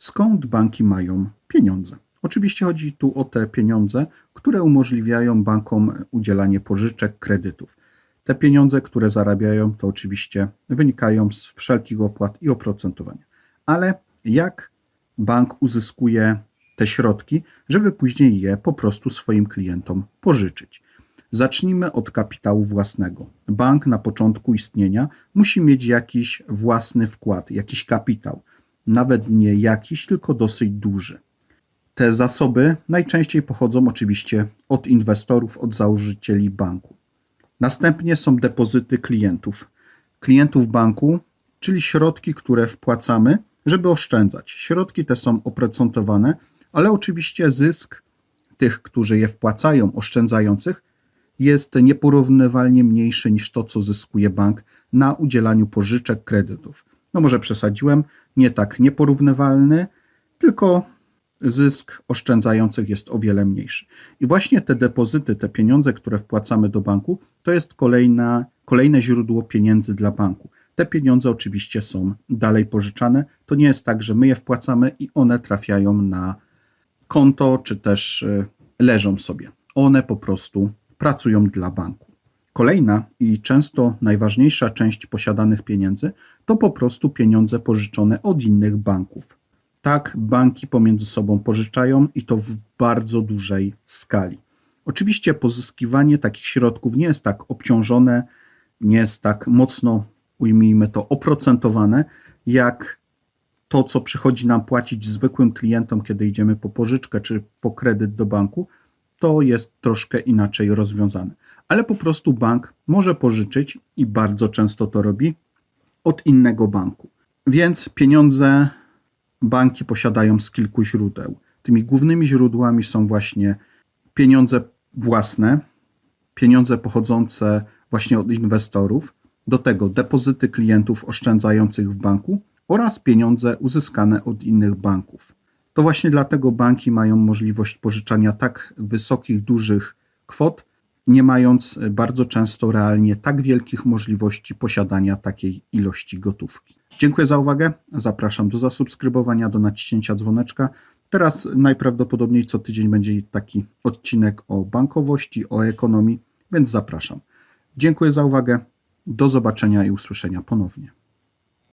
Skąd banki mają pieniądze? Oczywiście chodzi tu o te pieniądze, które umożliwiają bankom udzielanie pożyczek, kredytów. Te pieniądze, które zarabiają, to oczywiście wynikają z wszelkich opłat i oprocentowania. Ale jak bank uzyskuje te środki, żeby później je po prostu swoim klientom pożyczyć? Zacznijmy od kapitału własnego. Bank na początku istnienia musi mieć jakiś własny wkład, jakiś kapitał. Nawet nie jakiś, tylko dosyć duży. Te zasoby najczęściej pochodzą oczywiście od inwestorów, od założycieli banku. Następnie są depozyty klientów. Klientów banku, czyli środki, które wpłacamy, żeby oszczędzać. Środki te są oprocentowane, ale oczywiście zysk tych, którzy je wpłacają, oszczędzających, jest nieporównywalnie mniejszy niż to, co zyskuje bank na udzielaniu pożyczek, kredytów. No może przesadziłem, nie tak nieporównywalny, tylko zysk oszczędzających jest o wiele mniejszy. I właśnie te depozyty, te pieniądze, które wpłacamy do banku, to jest kolejna, kolejne źródło pieniędzy dla banku. Te pieniądze oczywiście są dalej pożyczane. To nie jest tak, że my je wpłacamy i one trafiają na konto, czy też y, leżą sobie. One po prostu pracują dla banku. Kolejna i często najważniejsza część posiadanych pieniędzy to po prostu pieniądze pożyczone od innych banków. Tak, banki pomiędzy sobą pożyczają i to w bardzo dużej skali. Oczywiście pozyskiwanie takich środków nie jest tak obciążone, nie jest tak mocno, ujmijmy to, oprocentowane, jak to, co przychodzi nam płacić zwykłym klientom, kiedy idziemy po pożyczkę czy po kredyt do banku, to jest troszkę inaczej rozwiązane. Ale po prostu bank może pożyczyć i bardzo często to robi od innego banku. Więc pieniądze banki posiadają z kilku źródeł. Tymi głównymi źródłami są właśnie pieniądze własne, pieniądze pochodzące właśnie od inwestorów, do tego depozyty klientów oszczędzających w banku oraz pieniądze uzyskane od innych banków. To właśnie dlatego banki mają możliwość pożyczania tak wysokich, dużych kwot, nie mając bardzo często realnie tak wielkich możliwości posiadania takiej ilości gotówki. Dziękuję za uwagę. Zapraszam do zasubskrybowania, do naciśnięcia dzwoneczka. Teraz najprawdopodobniej co tydzień będzie taki odcinek o bankowości, o ekonomii, więc zapraszam. Dziękuję za uwagę. Do zobaczenia i usłyszenia ponownie.